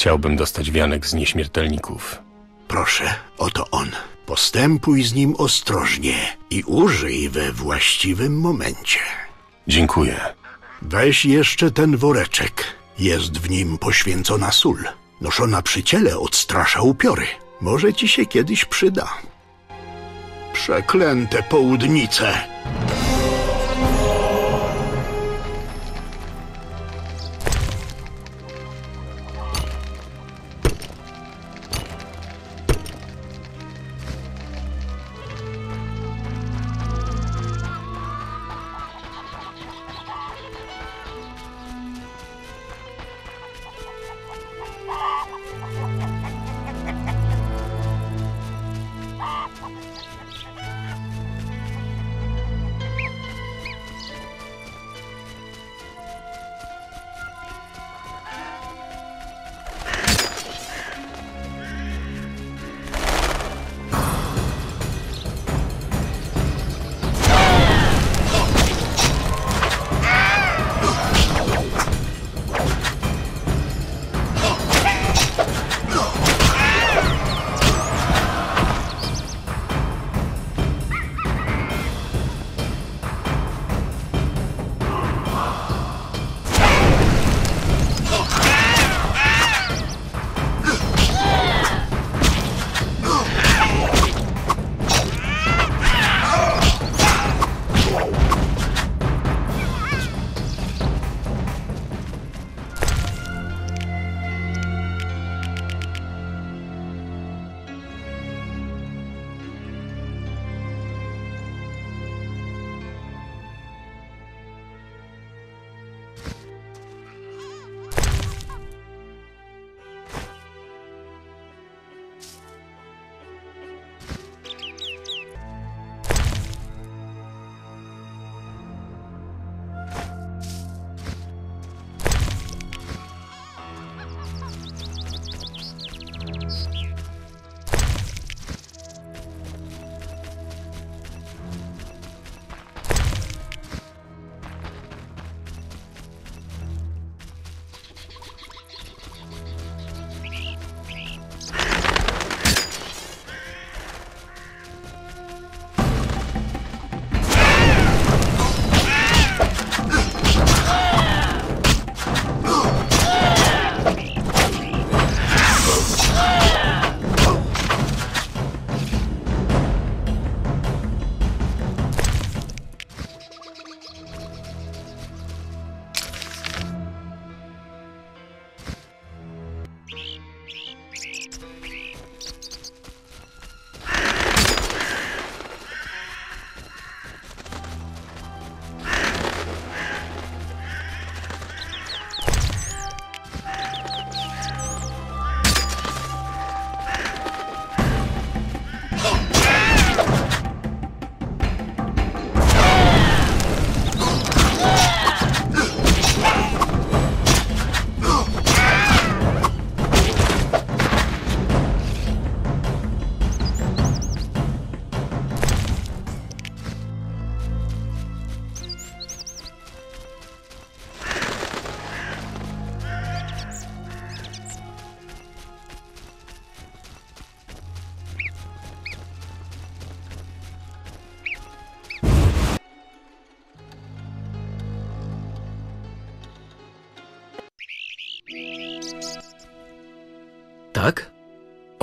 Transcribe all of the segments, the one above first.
Chciałbym dostać wianek z nieśmiertelników. Proszę, oto on. Postępuj z nim ostrożnie i użyj we właściwym momencie. Dziękuję. Weź jeszcze ten woreczek. Jest w nim poświęcona sól. Noszona przy ciele odstrasza upiory. Może ci się kiedyś przyda. Przeklęte południce!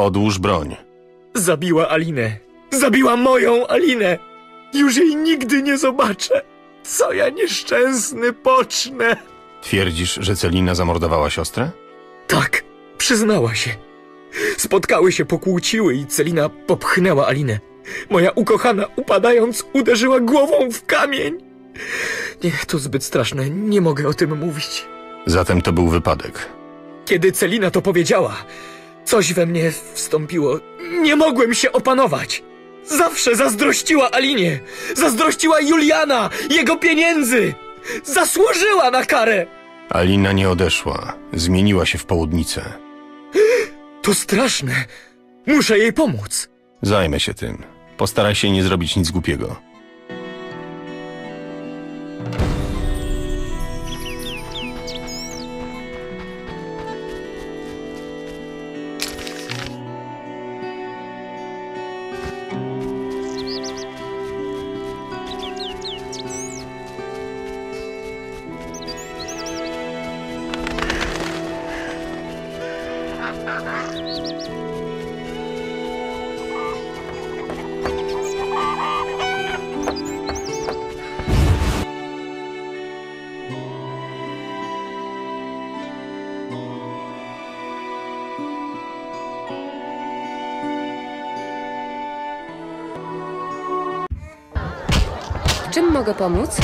Odłóż broń. Zabiła Alinę. Zabiła moją Alinę. Już jej nigdy nie zobaczę. Co ja nieszczęsny pocznę. Twierdzisz, że Celina zamordowała siostrę? Tak, przyznała się. Spotkały się, pokłóciły i Celina popchnęła Alinę. Moja ukochana, upadając, uderzyła głową w kamień. Nie, to zbyt straszne, nie mogę o tym mówić. Zatem to był wypadek. Kiedy Celina to powiedziała, coś we mnie wstąpiło. Nie mogłem się opanować. Zawsze zazdrościła Alinie. Zazdrościła Juliana, jego pieniędzy. Zasłużyła na karę. Alina nie odeszła. Zmieniła się w południcę. To straszne. Muszę jej pomóc. Zajmę się tym. Postaraj się nie zrobić nic głupiego. Czym mogę pomóc?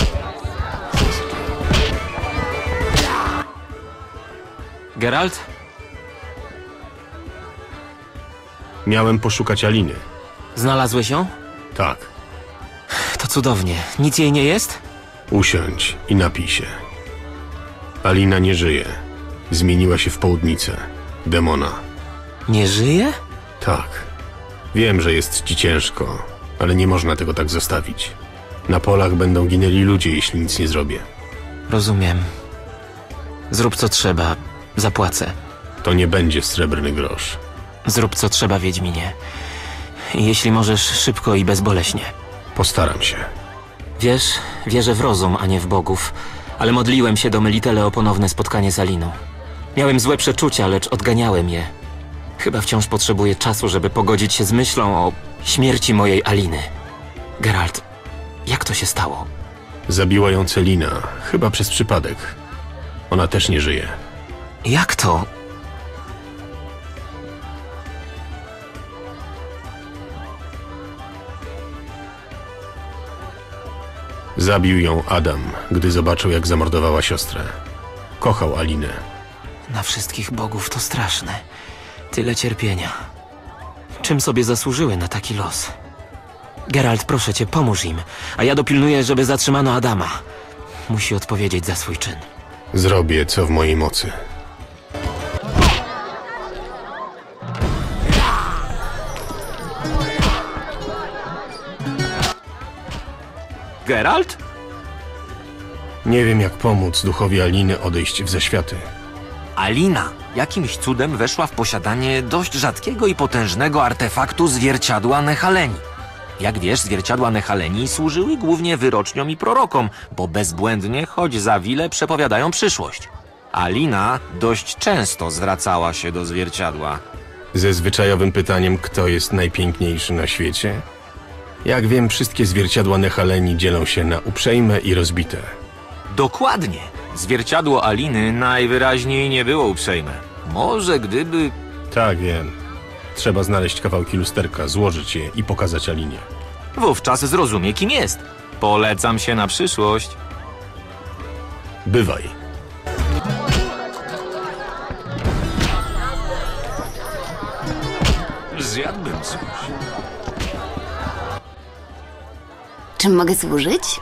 Geralt? Miałem poszukać Aliny. Znalazłeś ją? Tak. To cudownie. Nic jej nie jest? Usiądź i napij się. Alina nie żyje. Zmieniła się w południcę. Demona. Nie żyje? Tak. Wiem, że jest ci ciężko, ale nie można tego tak zostawić. Na polach będą ginęli ludzie, jeśli nic nie zrobię. Rozumiem. Zrób co trzeba. Zapłacę. To nie będzie srebrny grosz. Zrób co trzeba, Wiedźminie. Jeśli możesz, szybko i bezboleśnie. Postaram się. Wiesz, wierzę w rozum, a nie w bogów, ale modliłem się do Melitele o ponowne spotkanie z Aliną. Miałem złe przeczucia, lecz odganiałem je. Chyba wciąż potrzebuję czasu, żeby pogodzić się z myślą o śmierci mojej Aliny. Geralt, jak to się stało? Zabiła ją Celina, chyba przez przypadek. Ona też nie żyje. Jak to? Zabił ją Adam, gdy zobaczył, jak zamordowała siostrę. Kochał Alinę. Na wszystkich bogów to straszne. Tyle cierpienia. Czym sobie zasłużyły na taki los? Geralt, proszę cię, pomóż im, a ja dopilnuję, żeby zatrzymano Adama. Musi odpowiedzieć za swój czyn. Zrobię, co w mojej mocy. Geralt? Nie wiem, jak pomóc duchowi Aliny odejść w zaświaty. Alina jakimś cudem weszła w posiadanie dość rzadkiego i potężnego artefaktu zwierciadła Nehaleni. Jak wiesz, zwierciadła Nehaleni służyły głównie wyroczniom i prorokom, bo bezbłędnie, choć za wile, przepowiadają przyszłość. Alina dość często zwracała się do zwierciadła. Ze zwyczajowym pytaniem, kto jest najpiękniejszy na świecie? Jak wiem, wszystkie zwierciadła Nehaleni dzielą się na uprzejme i rozbite. Dokładnie. Zwierciadło Aliny najwyraźniej nie było uprzejme. Może gdyby Tak, wiem. Trzeba znaleźć kawałki lusterka, złożyć je i pokazać Alinie. wówczas zrozumie, kim jest. Polecam się na przyszłość. Bywaj. Zjadłbym coś. Czym mogę służyć?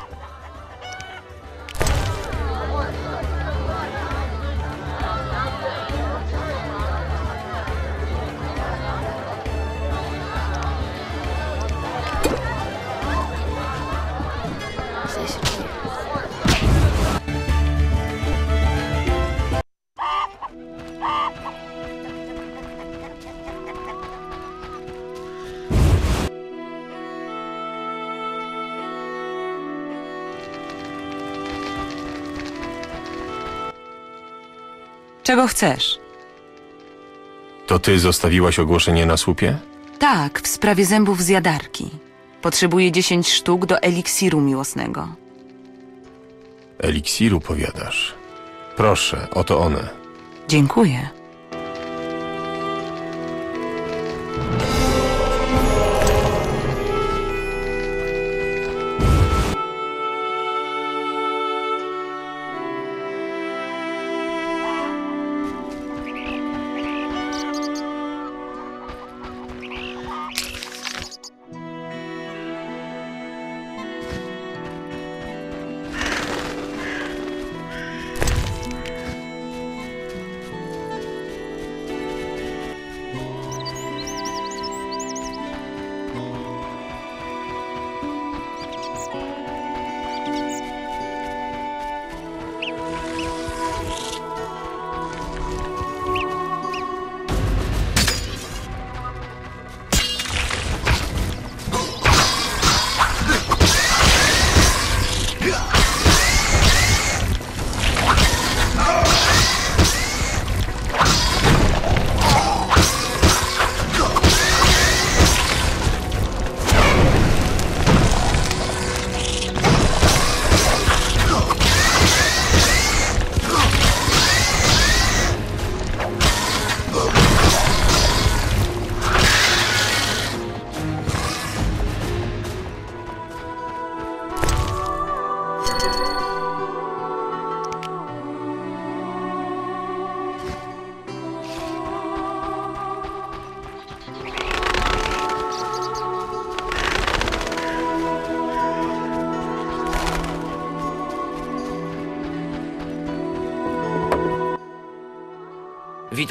Czego chcesz? To ty zostawiłaś ogłoszenie na słupie? Tak, w sprawie zębów zjadarki. Potrzebuję 10 sztuk do eliksiru miłosnego. Eliksiru, powiadasz. Proszę, oto one. Dziękuję.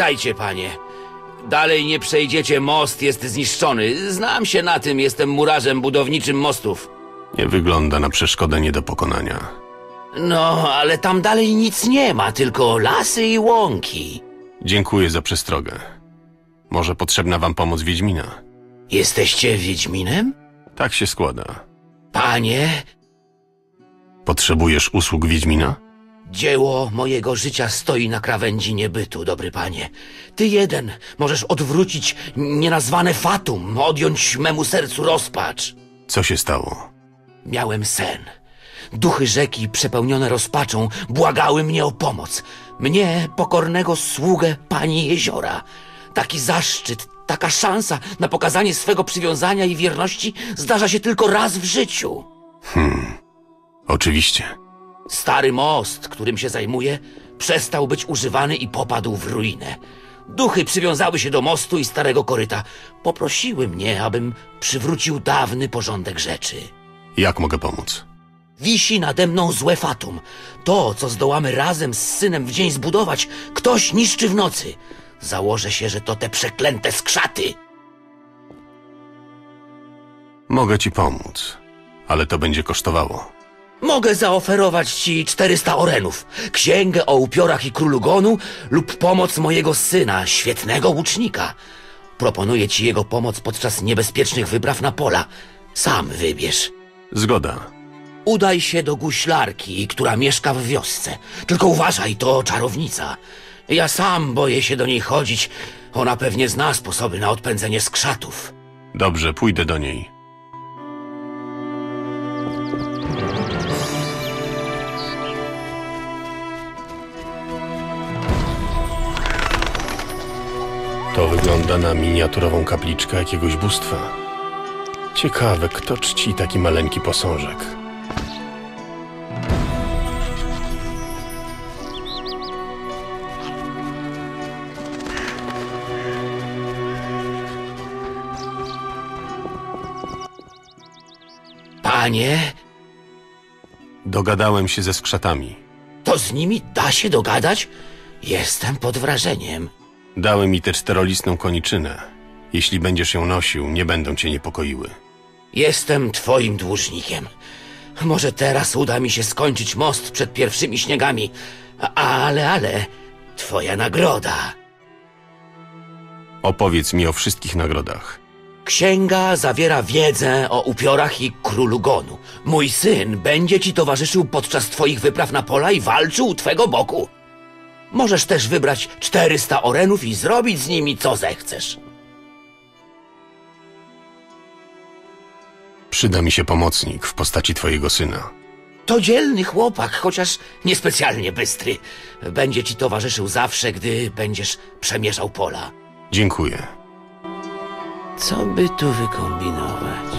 Witajcie, panie. Dalej nie przejdziecie, most jest zniszczony. Znam się na tym, jestem murarzem budowniczym mostów. Nie wygląda na przeszkodę nie do pokonania. No, ale tam dalej nic nie ma, tylko lasy i łąki. Dziękuję za przestrogę. Może potrzebna wam pomoc Wiedźmina? Jesteście Wiedźminem? Tak się składa. Panie, Potrzebujesz usług Wiedźmina? Dzieło mojego życia stoi na krawędzi niebytu, dobry panie. Ty jeden możesz odwrócić nienazwane fatum, odjąć memu sercu rozpacz. Co się stało? Miałem sen. Duchy rzeki przepełnione rozpaczą błagały mnie o pomoc. Mnie, pokornego sługę pani jeziora. Taki zaszczyt, taka szansa na pokazanie swego przywiązania i wierności zdarza się tylko raz w życiu. Oczywiście. Stary most, którym się zajmuję, przestał być używany i popadł w ruinę. Duchy przywiązały się do mostu i starego koryta. Poprosiły mnie, abym przywrócił dawny porządek rzeczy. Jak mogę pomóc? Wisi nade mną złe fatum. To, co zdołamy razem z synem w dzień zbudować, ktoś niszczy w nocy. Założę się, że to te przeklęte skrzaty. Mogę ci pomóc, ale to będzie kosztowało. Mogę zaoferować ci 400 orenów, księgę o upiorach i królu gonu lub pomoc mojego syna, świetnego łucznika. Proponuję ci jego pomoc podczas niebezpiecznych wypraw na pola. Sam wybierz. Zgoda. Udaj się do guślarki, która mieszka w wiosce. Tylko uważaj, to czarownica. Ja sam boję się do niej chodzić. Ona pewnie zna sposoby na odpędzenie skrzatów. Dobrze, pójdę do niej. To wygląda na miniaturową kapliczkę jakiegoś bóstwa. Ciekawe, kto czci taki maleńki posążek. Panie, Dogadałem się ze skrzatami. to z nimi da się dogadać? Jestem pod wrażeniem. Dały mi tę czterolistną koniczynę. Jeśli będziesz ją nosił, nie będą cię niepokoiły. Jestem twoim dłużnikiem. Może teraz uda mi się skończyć most przed pierwszymi śniegami, ale, ale, twoja nagroda. Opowiedz mi o wszystkich nagrodach. Księga zawiera wiedzę o upiorach i królu gonu. Mój syn będzie ci towarzyszył podczas twoich wypraw na pola i walczył u twego boku. Możesz też wybrać 400 orenów i zrobić z nimi co zechcesz. Przyda mi się pomocnik w postaci twojego syna. To dzielny chłopak, chociaż niespecjalnie bystry. Będzie ci towarzyszył zawsze, gdy będziesz przemierzał pola. Dziękuję. Co by tu wykombinować?